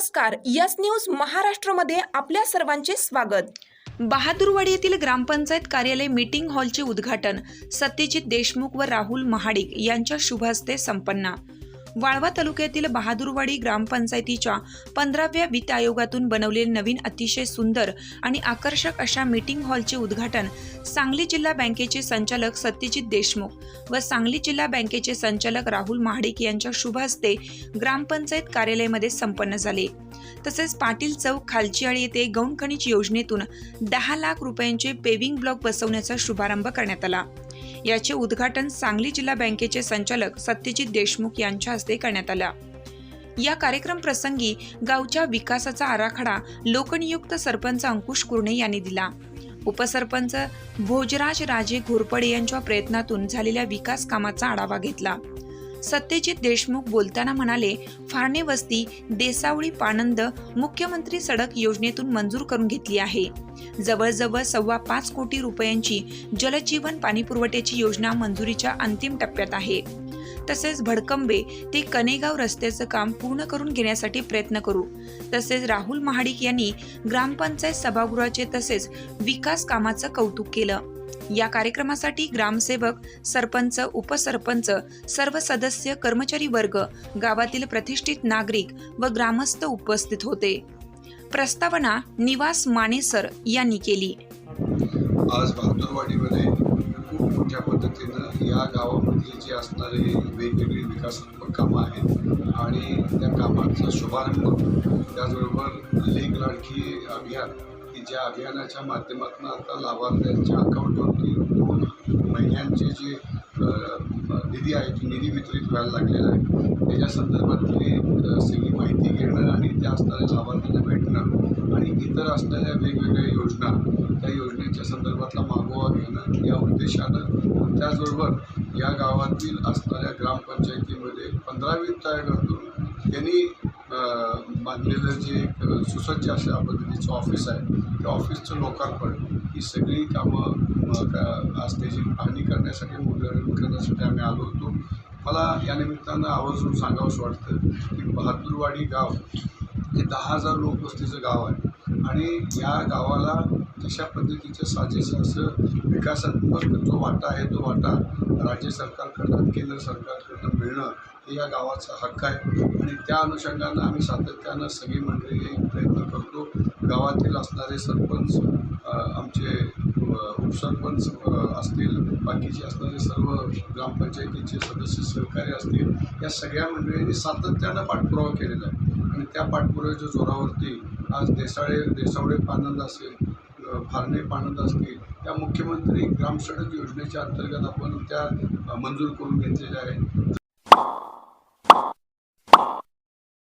नमस्कार yes news महाराष्ट्रमध्ये आपल्या सर्वांचे स्वागत. बहादूरवाडी येथील ग्रामपंचायत कार्यालय मीटिंग हॉलचे उद्घाटन सत्यजित देशमुख व राहुल महाडिक यांच्या शुभ हस्ते संपन्न. वाळवा तालुक्यातील बहादूरवाडी ग्रामपंचायतीच्या पंधराव्या वित्त आयोगातून बनवलेले नवीन अतिशय सुंदर आणि आकर्षक अशा मीटिंग हॉलचे उद्घाटन सांगली जिल्हा बँकेचे संचालक सत्यजित देशमुख व सांगली जिल्हा बँकेचे संचालक राहुल महाडिक यांच्या शुभ हस्ते ग्रामपंचायत कार्यालयामध्ये संपन्न झाले. तसेच पाटील चौक खालचीआळी येथे गौण खनिज योजनेतून दहा लाख रुपयांचे पेविंग ब्लॉक बसवण्याचा शुभारंभ करण्यात आला. याचे उद्घाटन सांगली जिल्हा बँकेचे संचालक सत्यजित देशमुख यांच्या हस्ते करण्यात आला. या कार्यक्रम प्रसंगी गावच्या विकासाचा आराखडा लोकनियुक्त सरपंच अंकुश कुर्णे यांनी दिला. उपसरपंच भोजराज राजे घोरपडे यांच्या प्रयत्नातून झालेल्या विकास कामाचा आढावा घेतला. सत्यजित देशमुख बोलताना म्हणाले फाळणे वस्ती देसावळी पाणंद मुख्यमंत्री सडक योजनेतून मंजूर करून घेतली आहे. जवळजवळ सव्वा पाच कोटी रुपयांची जलजीवन पाणीपुरवठ्याची योजना मंजुरीच्या अंतिम टप्प्यात आहे. तसेच भडकंबे ते कनेगाव रस्त्याचं काम पूर्ण करून घेण्यासाठी प्रयत्न करू. तसेच राहुल महाडिक यांनी ग्रामपंचायत सभागृहाचे तसेच विकास कामाचं कौतुक केलं. या कार्यक्रमासाठी ग्रामसेवक सरपंच उपसरपंच सर्व सदस्य कर्मचारी वर्ग गावातील प्रतिष्ठित नागरिक व ग्रामस्थ उपस्थित होते. प्रस्तावना निवास मानेसर यांनी केली. आज बहादूरवाडीमध्ये खूप मोठ्या पद्धतीनं या गावामध्ये जे असणारे वेगवेगळी विकासात्मक कामं आहेत आणि त्या कामांचा शुभारंभ त्याचबरोबर लेख लाडकी अभियान ज्या अभियानाच्या माध्यमातून आता लाभार्थ्यांच्या अकाउंटवरती दोन महिन्यांचे जे निधी आहे तो निधी वितरित व्हायला लागलेला आहे त्याच्या संदर्भातली सगळी माहिती घेणं आणि त्या असणाऱ्या लाभार्थ्यांना भेटणं आणि इतर असणाऱ्या वेगवेगळ्या योजना त्या योजनेच्या संदर्भातला मागोवा घेणं या उद्देशानं त्याचबरोबर या गावातील असणाऱ्या ग्रामपंचायतीमध्ये पंधरावी तयार करतो. त्यांनी बांधलेलं जे एक सुसज्ज अशा पद्धतीचं ऑफिस आहे. त्या ऑफिसचं लोकार्पण ही सगळी कामं का- आज त्याची पाहणी करण्यासाठी उद्घाटन करण्यासाठी आम्ही आलो होतो. मला या निमित्तानं आवर्जून सांगावंसं वाटतं की बहादूरवाडी गाव हे दहा हजार लोकवस्तीचं गाव आहे. आणि या गावाला तशा पद्धतीचं साजेसं असं विकासात्मक जो वाटा आहे तो वाटा राज्य सरकारकडनं केंद्र सरकारकडनं मिळणं हे या गावाचा हक्क आहे. आणि त्या अनुषंगानं आम्ही सातत्यानं सगळी मंडळी प्रयत्न करतो. गावातील असणारे सरपंच आमचे उपसरपंच असतील बाकीचे असणारे सर्व ग्रामपंचायतीचे सदस्य सहकारी असतील या सगळ्या मंडळींनी सातत्यानं पाठपुरावा केलेला आहे. आणि त्या पाठपुराव्याच्या जोरावरती आज देसाळे देसावडे पानंद असेल फारणे पानंद असतील त्या मुख्यमंत्री ग्रामसडक योजनेच्या अंतर्गत आपण त्या मंजूर करून घेतलेल्या आहेत.